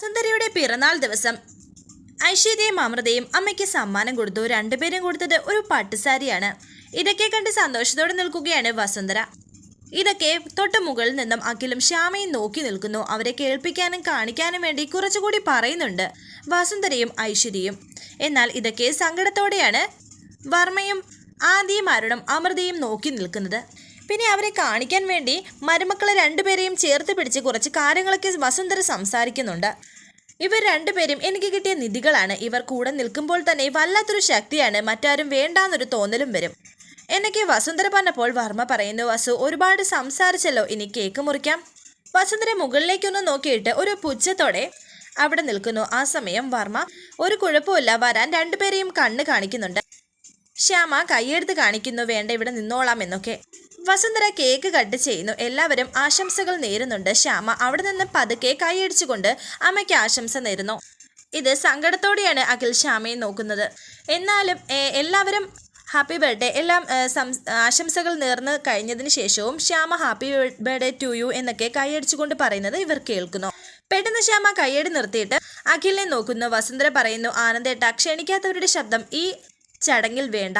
സുന്ദരിയുടെ പിറന്നാൾ ദിവസം. ഐശ്വര്യയും അമൃതയും അമ്മയ്ക്ക് സമ്മാനം കൊടുത്തു. രണ്ടുപേരും കൊടുത്തത് ഒരു പട്ടുസാരിയാണ്. ഇതൊക്കെ കണ്ട് സന്തോഷത്തോടെ നിൽക്കുകയാണ് വസുന്ധര. ഇതൊക്കെ തൊട്ട് മുകളിൽ നിന്നും അഖിലും ശ്യാമയും നോക്കി നിൽക്കുന്നു. അവരെ കേൾപ്പിക്കാനും കാണിക്കാനും വേണ്ടി കുറച്ചുകൂടി പറയുന്നുണ്ട് വസുന്ധരയും ഐശ്വര്യയും. എന്നാൽ ഇതൊക്കെ സങ്കടത്തോടെയാണ് വർമ്മയും ആദിയും അരുണും അമൃതയും നോക്കി നിൽക്കുന്നത്. പിന്നെ അവരെ കാണിക്കാൻ വേണ്ടി മരുമക്കളെ രണ്ടുപേരെയും ചേർത്ത് പിടിച്ച് കുറച്ച് കാര്യങ്ങളൊക്കെ വസുന്ധര സംസാരിക്കുന്നുണ്ട്. ഇവർ രണ്ടുപേരും എനിക്ക് കിട്ടിയ നിധികളാണ്. ഇവർ കൂടെ നിൽക്കുമ്പോൾ തന്നെ വല്ലാത്തൊരു ശക്തിയാണ്. മറ്റാരും വേണ്ടാന്നൊരു തോന്നലും വരും. എന്നൊക്കെ വസുന്ധര പറഞ്ഞപ്പോൾ വർമ്മ പറയുന്നു വസു ഒരുപാട് സംസാരിച്ചല്ലോ. ഇനി കേക്ക് മുറിക്കാം. വസുന്ധര മുകളിലേക്കൊന്ന് നോക്കിയിട്ട് ഒരു പുച്ഛത്തോടെ അവിടെ നിൽക്കുന്നു. ആ സമയം വർമ്മ ഒരു കുഴപ്പമില്ല വരാൻ രണ്ടുപേരെയും കണ്ണ് കാണിക്കുന്നുണ്ട്. ശ്യാമ കൈയെടുത്ത് കാണിക്കുന്നു. വേണ്ട ഇവിടെ നിന്നോളാം എന്നൊക്കെ. വസുന്ധര കേക്ക് കട്ട് ചെയ്യുന്നു. എല്ലാവരും ആശംസകൾ നേരുന്നുണ്ട്. ശ്യാമ അവിടെ നിന്ന് പതുക്കെ കൈയടിച്ചുകൊണ്ട് അമ്മയ്ക്ക് ആശംസ നേരുന്നു. ഇത് സങ്കടത്തോടെയാണ് അഖിൽ ശ്യാമയെ നോക്കുന്നത്. എന്നാലും എല്ലാവരും ഹാപ്പി ബർത്ത്ഡേ. എല്ലാം ആശംസകൾ നേർന്ന് കഴിഞ്ഞതിന് ശേഷവും Shyama happy birthday to you എന്നൊക്കെ കൈയടിച്ചുകൊണ്ട് പറയുന്നത് ഇവർ കേൾക്കുന്നു. പെട്ടെന്ന് ശ്യാമ കൈയടി നിർത്തിയിട്ട് അഖിലിനെ നോക്കുന്നു. വസുന്ധര പറയുന്നു ആനന്ദേട്ട ക്ഷണിക്കാത്തവരുടെ ശബ്ദം ഈ ചടങ്ങിൽ വേണ്ട.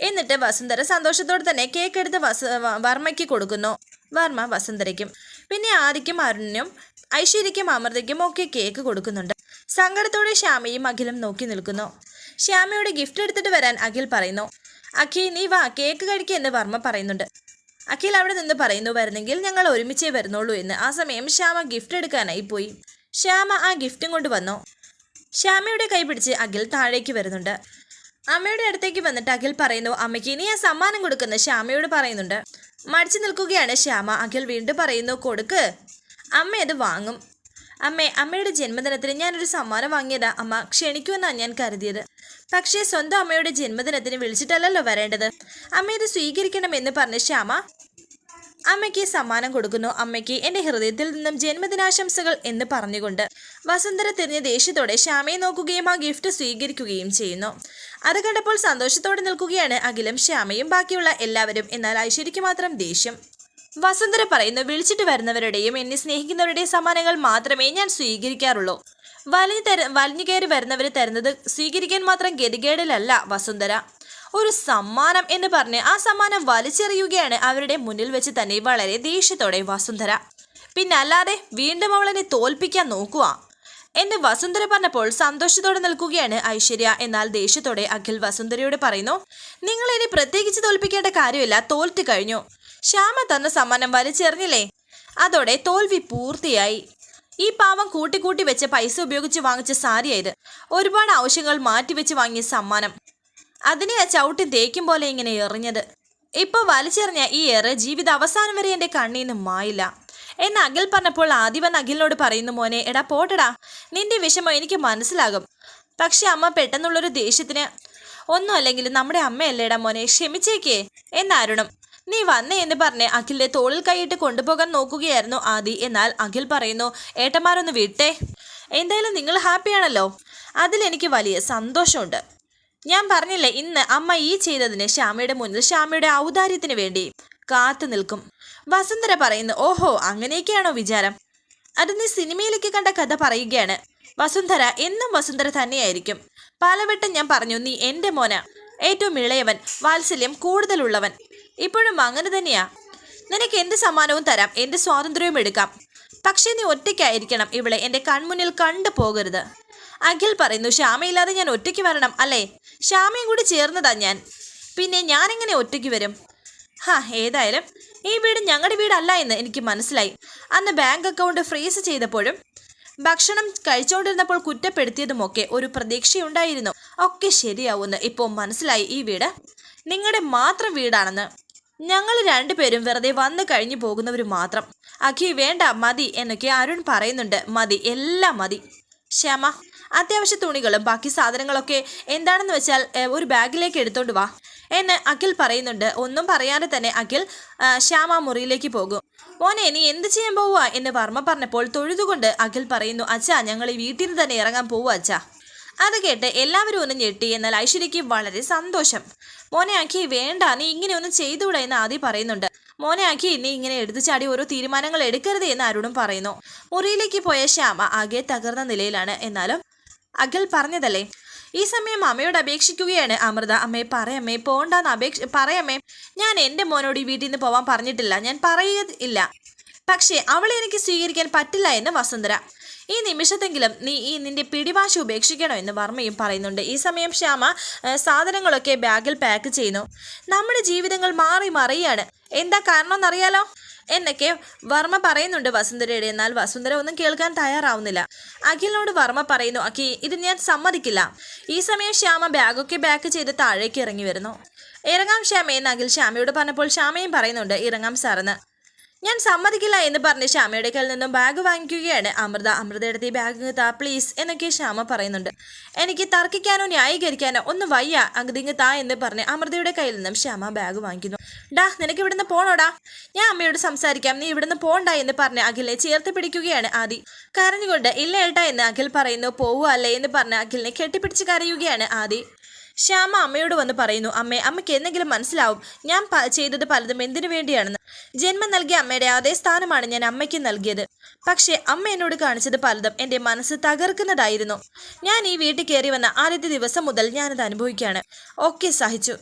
എന്നിട്ട് വസുന്ധര സന്തോഷത്തോടെ തന്നെ കേക്ക് എടുത്ത് വസ വർമ്മയ്ക്ക് കൊടുക്കുന്നു. വർമ്മ വസുന്ധരയ്ക്കും. പിന്നെ ആദിക്കും അരുണിനും ഐശ്വര്യയ്ക്കും അമൃതയ്ക്കും ഒക്കെ കേക്ക് കൊടുക്കുന്നുണ്ട്. സങ്കടത്തോടെ ശ്യാമയും അഖിലും നോക്കി നിൽക്കുന്നു. ശ്യാമയുടെ ഗിഫ്റ്റ് എടുത്തിട്ട് വരാൻ അഖിൽ പറയുന്നു. അഖി നീ വാ കേക്ക് കഴിക്കുക എന്ന് വർമ്മ പറയുന്നുണ്ട്. അഖിൽ അവിടെ നിന്ന് പറയുന്നു വരുന്നെങ്കിൽ ഞങ്ങൾ ഒരുമിച്ചേ വരുന്നുള്ളൂ എന്ന്. ആ സമയം ശ്യാമ ഗിഫ്റ്റ് എടുക്കാനായി പോയി. ശ്യാമ ആ ഗിഫ്റ്റും കൊണ്ട് വന്നു. ശ്യാമയുടെ കൈ പിടിച്ച് അഖിൽ താഴേക്ക് വരുന്നുണ്ട്. അമ്മയുടെ അടുത്തേക്ക് വന്നിട്ട് അഖിൽ പറയുന്നു അമ്മയ്ക്ക് ഇനി ഞാൻ സമ്മാനം കൊടുക്കുന്ന ശ്യാമയോട് പറയുന്നുണ്ട്. മടിച്ചു നിൽക്കുകയാണ് ശ്യാമ. അഖിൽ വീണ്ടും പറയുന്നു കൊടുക്ക്. അമ്മ അത് വാങ്ങും. അമ്മേ അമ്മയുടെ ജന്മദിനത്തിന് ഞാനൊരു സമ്മാനം വാങ്ങിയതാ. അമ്മ ക്ഷണിക്കുമെന്നാണ് ഞാൻ കരുതിയത്. പക്ഷേ സ്വന്തം അമ്മയുടെ ജന്മദിനത്തിന് വിളിച്ചിട്ടല്ലല്ലോ വരേണ്ടത്. അമ്മ ഇത് സ്വീകരിക്കണമെന്ന് പറഞ്ഞ ശ്യാമ അമ്മയ്ക്ക് സമ്മാനം കൊടുക്കുന്നു. അമ്മയ്ക്ക് എന്റെ ഹൃദയത്തിൽ നിന്നും ജന്മദിനാശംസകൾ എന്ന് പറഞ്ഞുകൊണ്ട് വസുന്ധര തിരിഞ്ഞ ദേഷ്യത്തോടെ ശ്യാമയെ നോക്കുകയും ആ ഗിഫ്റ്റ് സ്വീകരിക്കുകയും ചെയ്യുന്നു. അത് കണ്ടപ്പോൾ സന്തോഷത്തോടെ നിൽക്കുകയാണ് അഖിലും ശ്യാമയും ബാക്കിയുള്ള എല്ലാവരും. എന്നാൽ ഐശ്വര്യയ്ക്ക് മാത്രം ദേഷ്യം. വസുന്ധര പറയുന്നു വിളിച്ചിട്ട് വരുന്നവരുടെയും എന്നെ സ്നേഹിക്കുന്നവരുടെയും സമ്മാനങ്ങൾ മാത്രമേ ഞാൻ സ്വീകരിക്കാറുള്ളൂ. വലിഞ്ഞു തര വലിഞ്ഞു കയറി വരുന്നവർ തരുന്നത് സ്വീകരിക്കാൻ മാത്രം ഗതികേടിലല്ല വസുന്ധര. ഒരു സമ്മാനം എന്ന് പറഞ്ഞ് ആ സമ്മാനം വലിച്ചെറിയുകയാണ് അവരുടെ മുന്നിൽ വെച്ച് തന്നെ വളരെ ദേഷ്യത്തോടെ വസുന്ധര. പിന്നെ അല്ലാതെ വീണ്ടും അവളെന്നെ തോൽപ്പിക്കാൻ നോക്കുക. എന്ന് വസുന്ധര പറഞ്ഞപ്പോൾ സന്തോഷത്തോടെ നിൽക്കുകയാണ് ഐശ്വര്യ. എന്നാൽ ദേഷ്യത്തോടെ അഖിൽ വസുന്ധരയോട് പറയുന്നു നിങ്ങൾ ഇനി പ്രത്യേകിച്ച് തോൽപ്പിക്കേണ്ട കാര്യമില്ല. തോൽറ്റ് കഴിഞ്ഞു. ശ്യാമ തന്ന സമ്മാനം വലിച്ചെറിഞ്ഞില്ലേ? അതോടെ തോൽവി പൂർത്തിയായി. ഈ പാവം കൂട്ടിക്കൂട്ടി വെച്ച പൈസ ഉപയോഗിച്ച് വാങ്ങിച്ച സാരിയായത് ഒരുപാട് ആവശ്യങ്ങൾ മാറ്റിവെച്ച് വാങ്ങിയ സമ്മാനം. അതിനെ ആ ചവിട്ടി തേക്കും പോലെ ഇങ്ങനെ എറിഞ്ഞത്. ഇപ്പൊ വലിച്ചെറിഞ്ഞ ഈ എറ് ജീവിത അവസാനം വരെ എന്റെ നിന്ന് മായില്ല. എന്ന് അഖിൽ പറഞ്ഞപ്പോൾ ആദിവൻ അഖിലിനോട് പറയുന്നു മോനെ എടാ പോട്ടടാ. നിന്റെ വിഷമം എനിക്ക് മനസ്സിലാകും. പക്ഷെ അമ്മ പെട്ടെന്നുള്ളൊരു ദേഷ്യത്തിന് ഒന്നും അല്ലെങ്കിൽ നമ്മുടെ അമ്മയല്ലേടാ മോനെ ക്ഷമിച്ചേക്കേ. എന്നാരുണം നീ വന്നേ എന്ന് പറഞ്ഞ് അഖിലിന്റെ തോളിൽ കൈയിട്ട് കൊണ്ടുപോകാൻ നോക്കുകയായിരുന്നു ആദി. എന്നാൽ അഖിൽ പറയുന്നു ഏട്ടന്മാരൊന്ന് വിട്ടേ. എന്തായാലും നിങ്ങൾ ഹാപ്പിയാണല്ലോ. അതിലെനിക്ക് വലിയ സന്തോഷമുണ്ട്. ഞാൻ പറഞ്ഞില്ലേ ഇന്ന് അമ്മ ഈ ചെയ്തതിന് ശ്യാമയുടെ മുന്നിൽ ശ്യാമയുടെ ഔദാര്യത്തിന് വേണ്ടി കാത്തു നിൽക്കും. വസുന്ധര പറയുന്നു ഓഹോ അങ്ങനെയൊക്കെയാണോ വിചാരം? അത് നീ സിനിമയിലേക്ക് കണ്ട കഥ പറയുകയാണ്. വസുന്ധര എന്നും വസുന്ധര തന്നെയായിരിക്കും. പലവട്ടം ഞാൻ പറഞ്ഞു നീ എന്റെ മോന ഏറ്റവും ഇളയവൻ വാത്സല്യം കൂടുതലുള്ളവൻ ഇപ്പോഴും അങ്ങനെ തന്നെയാ. നിനക്ക് എന്ത് സമ്മാനവും തരാം എന്ത് സ്വാതന്ത്ര്യവും എടുക്കാം. പക്ഷേ നീ ഒറ്റയ്ക്കായിരിക്കണം ഇവിടെ എന്റെ കൺമുന്നിൽ കണ്ടു പോകരുത്. അഖിൽ പറയുന്നു ശ്യാമയില്ലാതെ ഞാൻ ഒറ്റയ്ക്ക് വരണം അല്ലേ? ശ്യാമയും കൂടി ചേർന്നതാ ഞാൻ. പിന്നെ ഞാനെങ്ങനെ ഒറ്റയ്ക്ക് വരും? ഹാ ഏതായാലും ഈ വീട് ഞങ്ങളുടെ വീടല്ല എന്ന് എനിക്ക് മനസ്സിലായി. അന്ന് ബാങ്ക് അക്കൗണ്ട് ഫ്രീസ് ചെയ്തപ്പോഴും ഭക്ഷണം കഴിച്ചുകൊണ്ടിരുന്നപ്പോൾ കുറ്റപ്പെടുത്തിയതുമൊക്കെ ഒരു പ്രതീക്ഷയുണ്ടായിരുന്നു. ഒക്കെ ശരിയാവുമെന്ന് ഇപ്പോൾ മനസ്സിലായി ഈ വീട്. നിങ്ങളുടെ മാത്രം വീടാണെന്ന്. ഞങ്ങൾ രണ്ടുപേരും വെറുതെ വന്നു കഴിഞ്ഞു പോകുന്നവർ മാത്രം. അഖി വേണ്ട മതി എന്നൊക്കെ അരുൺ പറയുന്നുണ്ട്. മതി എല്ലാം മതി. ശ്യാമ അത്യാവശ്യ തുണികളും ബാക്കി സാധനങ്ങളൊക്കെ എന്താണെന്ന് വെച്ചാൽ ഒരു ബാഗിലേക്ക് എടുത്തോണ്ട് വാ എന്ന് അഖിൽ പറയുന്നുണ്ട്. ഒന്നും പറയാതെ തന്നെ അഖിൽ ശ്യാമ മുറിയിലേക്ക് പോകും. മോനെ നീ എന്ത് ചെയ്യാൻ പോവുക എന്ന് വർമ്മ പറഞ്ഞപ്പോൾ തൊഴുതുകൊണ്ട് അഖിൽ പറയുന്നു അച്ഛാ ഞങ്ങൾ ഈ വീട്ടിൽ നിന്ന് തന്നെ ഇറങ്ങാൻ പോവുക അച്ഛാ. അത് കേട്ട് എല്ലാവരും ഒന്ന് ഞെട്ടി എന്നാൽ ഐശ്വര്യയ്ക്ക് വളരെ സന്തോഷം. മോനെ ആക്കി വേണ്ട നീ ഇങ്ങനെ ഒന്നും ചെയ്തുകൂടാ എന്ന് ആദ്യം പറയുന്നുണ്ട്. മോനെ ആക്കി നീ ഇങ്ങനെ എടുത്തു ചാടി ഓരോ തീരുമാനങ്ങൾ എടുക്കരുത് എന്ന് അരുണും പറയുന്നു. മുറിയിലേക്ക് പോയ ശ്യാമ ആകെ തകർന്ന നിലയിലാണ്. എന്നാലും അഖിൽ പറഞ്ഞതല്ലേ? ഈ സമയം അമ്മയോട് അപേക്ഷിക്കുകയാണ് അമൃത. അമ്മയെ പറയമ്മേ പോണ്ടെന്ന് അപേക്ഷ പറയമ്മേ ഞാൻ എന്റെ മോനോട് ഈ വീട്ടിൽ നിന്ന് പോവാൻ പറഞ്ഞിട്ടില്ല. ഞാൻ പറയുകയില്ല പക്ഷേ അവളെ എനിക്ക് സ്വീകരിക്കാൻ പറ്റില്ല എന്ന് വസുന്ധര. ഈ നിമിഷത്തെങ്കിലും നീ ഈ നിന്റെ പിടിവാശി ഉപേക്ഷിക്കണോ എന്ന് വർമ്മയും പറയുന്നുണ്ട്. ഈ സമയം ശ്യാമ സാധനങ്ങളൊക്കെ ബാഗിൽ പാക്ക് ചെയ്യുന്നു. നമ്മുടെ ജീവിതങ്ങൾ മാറി മറിയാണ്. എന്താ കാരണം എന്നറിയാലോ എന്നൊക്കെ വർമ്മ പറയുന്നുണ്ട് വസുന്ധരയുടെ. എന്നാൽ വസുന്ധര ഒന്നും കേൾക്കാൻ തയ്യാറാവുന്നില്ല. അഖിലിനോട് വർമ്മ പറയുന്നു അഖി ഇത് ഞാൻ സമ്മതിക്കില്ല. ഈ സമയം ശ്യാമ ബാഗൊക്കെ ബാക്ക് ചെയ്ത് താഴേക്ക് ഇറങ്ങി വരുന്നു. ഇറങ്ങാം ശ്യാമയെന്ന് അഖിൽ ശ്യാമയോട് പറഞ്ഞപ്പോൾ ശ്യാമയും പറയുന്നുണ്ട് ഇറങ്ങാം സാറെന്ന്. ഞാൻ സമ്മതിക്കില്ല എന്ന് പറഞ്ഞ് ശ്യാമയുടെ കയ്യിൽ നിന്നും ബാഗ് വാങ്ങിക്കുകയാണ്. അമൃത അമൃതയുടെ ഈ ബാഗ് താ പ്ലീസ് എന്നൊക്കെ ശ്യാമ പറയുന്നുണ്ട്. എനിക്ക് തർക്കിക്കാനോ ന്യായീകരിക്കാനോ ഒന്നും വയ്യ. അഗതിങ് താ എന്ന് പറഞ്ഞ് അമൃതയുടെ കയ്യിൽ നിന്നും ശ്യാമ ബാഗ് വാങ്ങിക്കുന്നു. ഡാ നിനക്ക് ഇവിടുന്ന് പോണോടാ? ഞാൻ അമ്മയോട് സംസാരിക്കാം. നീ ഇവിടുന്ന് പോണ്ട എന്ന് പറഞ്ഞ് അഖിലിനെ ചേർത്ത് പിടിക്കുകയാണ് ആദി. കരഞ്ഞുകൊണ്ട് ഇല്ല ഏട്ടാ എന്ന് അഖിൽ പറയുന്നു. പോവുക അല്ലേ എന്ന് പറഞ്ഞ് അഖിലിനെ കെട്ടിപ്പിടിച്ച് കരയുകയാണ് ആദി. ശ്യാമ അമ്മയോട് വന്ന് പറയുന്നു അമ്മേ അമ്മയ്ക്ക് എന്തെങ്കിലും മനസ്സിലാവും. ഞാൻ ചെയ്തത് പലതും എന്തിനു വേണ്ടിയാണെന്ന്. ജന്മം നൽകിയ അമ്മയുടെ അതേ സ്ഥാനമാണ് ഞാൻ അമ്മയ്ക്ക് നൽകിയത്. പക്ഷേ അമ്മ എന്നോട് കാണിച്ചത് പലതും എന്റെ മനസ്സ് തകർക്കുന്നതായിരുന്നു. ഞാൻ ഈ വീട്ടിൽ കയറി വന്ന ആദ്യത്തെ ദിവസം മുതൽ ഞാനത് അനുഭവിക്കുകയാണ്. ഓക്കെ സഹിച്ചു.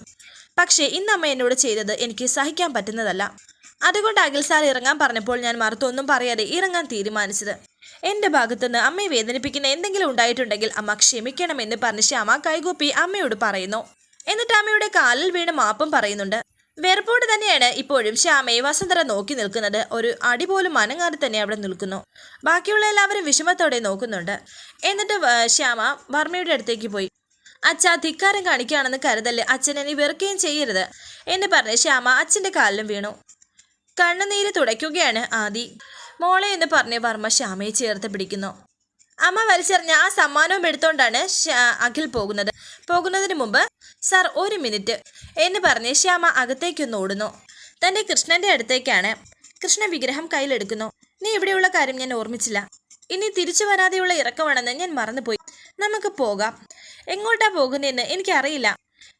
പക്ഷേ ഇന്ന് അമ്മ എന്നോട് ചെയ്തത് എനിക്ക് സഹിക്കാൻ പറ്റുന്നതല്ല. അതുകൊണ്ട് അഖിൽ സാർ ഇറങ്ങാൻ പറഞ്ഞപ്പോൾ ഞാൻ മറുത്തൊന്നും പറയാതെ ഇറങ്ങാൻ തീരുമാനിച്ചത്. എന്റെ ഭാഗത്തുനിന്ന് അമ്മയെ വേദനിപ്പിക്കുന്ന എന്തെങ്കിലും ഉണ്ടായിട്ടുണ്ടെങ്കിൽ അമ്മ ക്ഷമിക്കണമെന്ന് പറഞ്ഞ് ശ്യാമ കൈകൂപ്പി അമ്മയോട് പറയുന്നു. എന്നിട്ട് അമ്മയുടെ കാലിൽ വീണ് മാപ്പും പറയുന്നുണ്ട്. വെറുപ്പോട് തന്നെയാണ് ഇപ്പോഴും ശ്യാമയെ വസന്തര നോക്കി നിൽക്കുന്നത്. ഒരു അടി പോലും അനങ്ങാതെ തന്നെ അവിടെ നിൽക്കുന്നു. ബാക്കിയുള്ള എല്ലാവരും വിഷമത്തോടെ നോക്കുന്നുണ്ട്. എന്നിട്ട് ശ്യാമ വർമ്മയുടെ അടുത്തേക്ക് പോയി. അച്ഛ ധിക്കാരം കാണിക്കുകയാണെന്ന് കരുതല്ലേ? അച്ഛൻ എന്നെ വെറുക്കുകയും ചെയ്യരുത് എന്ന് പറഞ്ഞ് ശ്യാമ അച്ഛന്റെ കാലിലും വീണു. കണ്ണുനീര് തുടയ്ക്കുകയാണ് ആദി. മോളെ എന്ന് പറഞ്ഞ് വർമ്മ ശ്യാമയെ ചേർത്ത് പിടിക്കുന്നു. അമ്മ വലിച്ചെറിഞ്ഞ ആ സമ്മാനവും എടുത്തോണ്ടാണ് അഖിൽ പോകുന്നത്. പോകുന്നതിന് മുമ്പ് സാർ ഒരു മിനിറ്റ് എന്ന് പറഞ്ഞ് ശ്യാമ അകത്തേക്കൊന്ന് ഓടുന്നു. തന്റെ കൃഷ്ണന്റെ അടുത്തേക്കാണ് കൃഷ്ണ വിഗ്രഹം കയ്യിലെടുക്കുന്നു. നീ ഇവിടെയുള്ള കാര്യം ഞാൻ ഓർമ്മിച്ചില്ല. ഇനി തിരിച്ചു വരാതെയുള്ള ഇറക്കമാണെന്ന് ഞാൻ മറന്നുപോയി. നമുക്ക് പോകാം. എങ്ങോട്ടാ പോകുന്നതെന്ന് എനിക്കറിയില്ല.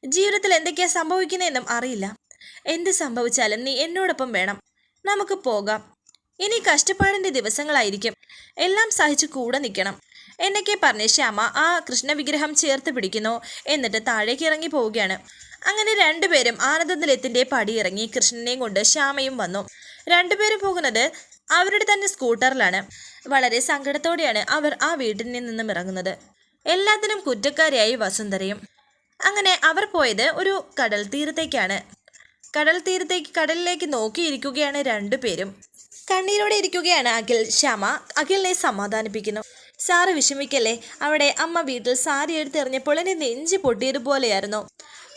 ജീവിതത്തിൽ എന്തൊക്കെയാ സംഭവിക്കുന്നതെന്നും അറിയില്ല. എന്ത് സംഭവിച്ചാലും നീ എന്നോടൊപ്പം വേണം. നമുക്ക് പോകാം. ഇനി കഷ്ടപ്പാടിന്റെ ദിവസങ്ങളായിരിക്കും. എല്ലാം സഹിച്ച് കൂടെ നിൽക്കണം. എന്നൊക്കെ പറഞ്ഞ് ശ്യാമ ആ കൃഷ്ണവിഗ്രഹം ചേർത്ത് പിടിക്കുന്നു. എന്നിട്ട് താഴേക്ക് ഇറങ്ങി പോവുകയാണ്. അങ്ങനെ രണ്ടുപേരും ആനന്ദനിലയത്തിന്റെ ഇറങ്ങി കൃഷ്ണനെയും കൊണ്ട് ശ്യാമയും വന്നു. രണ്ടുപേരും പോകുന്നത് അവരുടെ തന്നെ സ്കൂട്ടറിലാണ്. വളരെ സങ്കടത്തോടെയാണ് അവർ ആ വീട്ടിൽ നിന്നും ഇറങ്ങുന്നത്. എല്ലാത്തിനും കുറ്റക്കാരിയായി വസുന്ധരയും. അങ്ങനെ അവർ പോയത് ഒരു കടൽ തീരത്തേക്കാണ് കടൽ തീരത്തേക്ക് കടലിലേക്ക് നോക്കിയിരിക്കുകയാണ് രണ്ടുപേരും. കണ്ണീരോടെ ഇരിക്കുകയാണ് അഖിൽ. ശ്യാമ അഖിലിനെ സമാധാനിപ്പിക്കുന്നു. സാറ് വിഷമിക്കല്ലേ? അവിടെ അമ്മ വീട്ടിൽ സാരി എടുത്തെറിഞ്ഞപ്പോൾ എന്റെ നെഞ്ച് പൊട്ടിയതുപോലെയായിരുന്നു.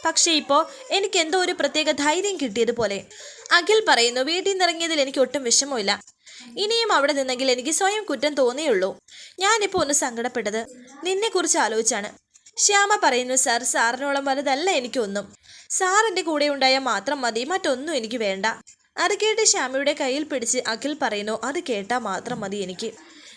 പക്ഷേ ഇപ്പോൾ എനിക്ക് എന്തോ ഒരു പ്രത്യേക ധൈര്യം കിട്ടിയതുപോലെ. അഖിൽ പറയുന്നു വീട്ടിൽ നിന്നിറങ്ങിയതിൽ എനിക്ക് ഒട്ടും വിഷമമില്ല ഇനിയും അവിടെ നിന്നെങ്കിൽ എനിക്ക് സ്വയം കുറ്റം തോന്നിയുള്ളൂ. ഞാനിപ്പോൾ ഒന്ന് സങ്കടപ്പെട്ടത് നിന്നെക്കുറിച്ച് ആലോചിച്ചാണ്. ശ്യാമ പറയുന്നു സാർ സാറിനോളം വലുതല്ല എനിക്കൊന്നും. സാറിന്റെ കൂടെ ഉണ്ടായാൽ മാത്രം മതി മറ്റൊന്നും എനിക്ക് വേണ്ട. അത് കേട്ട് ശ്യാമയുടെ കയ്യിൽ പിടിച്ച് അഖിൽ പറയുന്നു അത് കേട്ടാൽ മാത്രം മതി എനിക്ക്.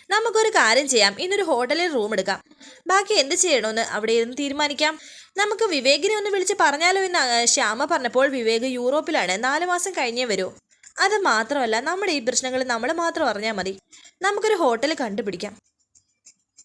നമുക്കൊരു കാര്യം ചെയ്യാം. ഇന്നൊരു ഹോട്ടലിൽ റൂം എടുക്കാം. ബാക്കി എന്ത് ചെയ്യണമെന്ന് അവിടെ ഇരുന്ന് തീരുമാനിക്കാം. നമുക്ക് വിവേകിനെ ഒന്ന് വിളിച്ച് പറഞ്ഞാലോ എന്ന് ശ്യാമ പറഞ്ഞപ്പോൾ വിവേക് യൂറോപ്പിലാണ്. നാല് മാസം കഴിഞ്ഞേ വരൂ. അത് മാത്രമല്ല നമ്മുടെ ഈ പ്രശ്നങ്ങൾ നമ്മൾ മാത്രം അറിഞ്ഞാൽ മതി. നമുക്കൊരു ഹോട്ടൽ കണ്ടുപിടിക്കാം.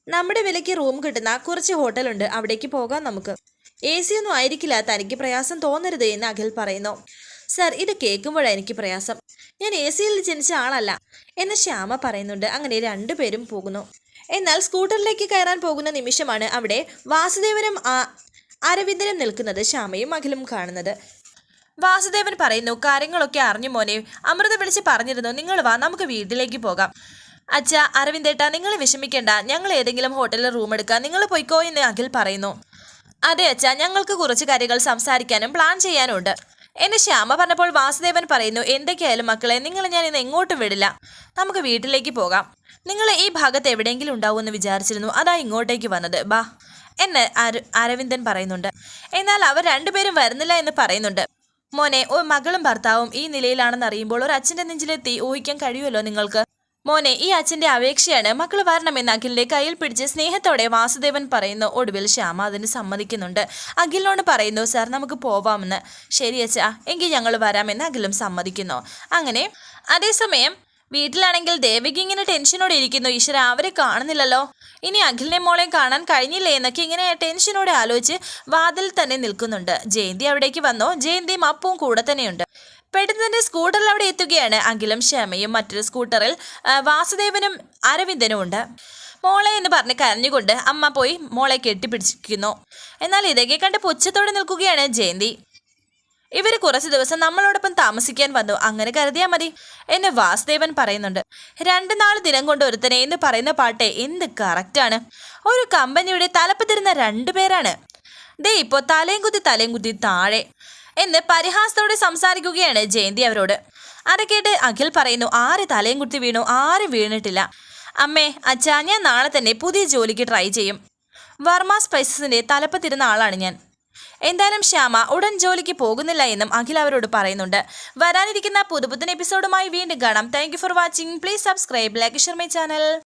നമ്മുടെ വിലയ്ക്ക് റൂം കിട്ടുന്ന കുറച്ച് ഹോട്ടലുണ്ട്. അവിടേക്ക് പോകാം നമുക്ക്. എ സി ഒന്നും ആയിരിക്കില്ല. തനിക്ക് പ്രയാസം തോന്നരുത് എന്ന് അഖിൽ പറയുന്നു. സർ ഇത് കേൾക്കുമ്പോഴാണ് എനിക്ക് പ്രയാസം. ഞാൻ എ സിയിൽ ജനിച്ച ആളല്ല. എന്ന് ശ്യാമ പറയുന്നുണ്ട്. അങ്ങനെ രണ്ടുപേരും പോകുന്നു. എന്നാൽ സ്കൂട്ടറിലേക്ക് കയറാൻ പോകുന്ന നിമിഷമാണ് അവിടെ വാസുദേവനും അരവിന്ദനും നിൽക്കുന്നത് ശ്യാമയും അഖിലും കാണുന്നത്. വാസുദേവൻ പറയുന്നു കാര്യങ്ങളൊക്കെ അറിഞ്ഞു മോനെ. അമൃത വിളിച്ച് പറഞ്ഞിരുന്നു നിങ്ങൾ വാ നമുക്ക് വീട്ടിലേക്ക് പോകാം. അച്ഛ അരവിന്ദേട്ട നിങ്ങൾ വിഷമിക്കേണ്ട. ഞങ്ങൾ ഏതെങ്കിലും ഹോട്ടലിൽ റൂം എടുക്കാം. നിങ്ങൾ പോയിക്കോ എന്ന് അഖിൽ പറയുന്നു. അതെ അച്ഛ ഞങ്ങൾക്ക് കുറച്ച് കാര്യങ്ങൾ സംസാരിക്കാനും പ്ലാൻ ചെയ്യാനും ഉണ്ട് എന്നെ ശ്യാമ പറഞ്ഞപ്പോൾ വാസുദേവൻ പറയുന്നു എന്തൊക്കെയായാലും മക്കളെ നിങ്ങൾ ഞാൻ ഇന്ന് എങ്ങോട്ടും വിടില്ല. നമുക്ക് വീട്ടിലേക്ക് പോകാം. നിങ്ങൾ ഈ ഭാഗത്ത് എവിടെയെങ്കിലും ഉണ്ടാവുമെന്ന് വിചാരിച്ചിരുന്നു. അതാ ഇങ്ങോട്ടേക്ക് വന്നത്. ബാ. എന്ന് അരവിന്ദൻ പറയുന്നുണ്ട്. എന്നാൽ അവർ രണ്ടുപേരും വരുന്നില്ല എന്ന് പറയുന്നുണ്ട്. മോനെ ഒരു മകളും ഭർത്താവും ഈ നിലയിലാണെന്ന് അറിയുമ്പോൾ ഒരു അച്ഛന്റെ നെഞ്ചിലെത്തി ഊഹിക്കാൻ കഴിയുമല്ലോ നിങ്ങൾക്ക്? മോനെ ഈ അച്ഛന്റെ അപേക്ഷയാണ് മക്കൾ വരണമെന്ന് അഖിലിന്റെ കയ്യിൽ പിടിച്ച് സ്നേഹത്തോടെ വാസുദേവൻ പറയുന്നു. ഒടുവിൽ ശ്യാമ അതിന് സമ്മതിക്കുന്നുണ്ട്. അഖിലിനോട് പറയുന്നു സാർ നമുക്ക് പോവാമെന്ന്. ശരി അച്ഛാ എങ്കിൽ ഞങ്ങൾ വരാമെന്ന് അഖിലും സമ്മതിക്കുന്നു. അങ്ങനെ അതേസമയം വീട്ടിലാണെങ്കിൽ ദേവിക ഇങ്ങനെ ടെൻഷനോടെ ഇരിക്കുന്നു. ഈശ്വര അവരെ കാണുന്നില്ലല്ലോ. ഇനി അഖിലിനെ മോളെ കാണാൻ കഴിഞ്ഞില്ലേ? എന്നൊക്കെ ഇങ്ങനെ ടെൻഷനോടെ ആലോചിച്ച് വാതിൽ തന്നെ നിൽക്കുന്നുണ്ട്. ജയന്തി അവിടേക്ക് വന്നോ. ജയന്തിയും അപ്പവും കൂടെ തന്നെയുണ്ട്. പെട്ടെന്ന് തന്നെ സ്കൂട്ടറിൽ അവിടെ എത്തുകയാണ് അഖിലും ശ്യാമയും മറ്റൊരു സ്കൂട്ടറിൽ വാസുദേവനും അരവിന്ദനും ഉണ്ട്. മോളെ എന്ന് പറഞ്ഞ് കരഞ്ഞുകൊണ്ട് അമ്മ പോയി മോളെ കെട്ടിപ്പിടിച്ചിരിക്കുന്നു. എന്നാൽ ഇതൊക്കെ കണ്ട് പുച്ഛത്തോടെ നിൽക്കുകയാണ് ജയന്തി. ഇവർ കുറച്ച് ദിവസം നമ്മളോടൊപ്പം താമസിക്കാൻ വന്നു. അങ്ങനെ കരുതിയാൽ മതി എന്ന് വാസുദേവൻ പറയുന്നുണ്ട്. രണ്ട് നാല് ദിനം കൊണ്ട് ഒരുത്തനെ എന്ന് പറയുന്ന പാട്ട് എന്ത് കറക്റ്റാണ്? ഒരു കമ്പനിയുടെ തലപ്പത്തിരുന്ന രണ്ടു പേരാണ്. ദേ ഇപ്പോൾ തലയും കുത്തി തലയും കുത്തി താഴെ. എന്ന് പരിഹാസത്തോടെ സംസാരിക്കുകയാണ് ജയന്തി അവരോട്. അത് കേട്ട് അഖിൽ പറയുന്നു ആര് തലയും കുത്തി വീണു? ആരും വീണിട്ടില്ല? അമ്മേ അച്ഛാ ഞാൻ നാളെ തന്നെ പുതിയ ജോലിക്ക് ട്രൈ ചെയ്യും. വർമ്മ സ്പൈസസിന്റെ തലപ്പത്തിരുന്ന ആളാണ് ഞാൻ. എന്തായാലും ശ്യാമ ഉടൻ ജോലിക്ക് പോകുന്നില്ല എന്നും അഖിൽ അവരോട് പറയുന്നുണ്ട്. വരാനിരിക്കുന്ന പുതുപുത്തൻ എപ്പിസോഡുമായി വീണ്ടും കാണാം. Thank for watching please subscribe like share my channel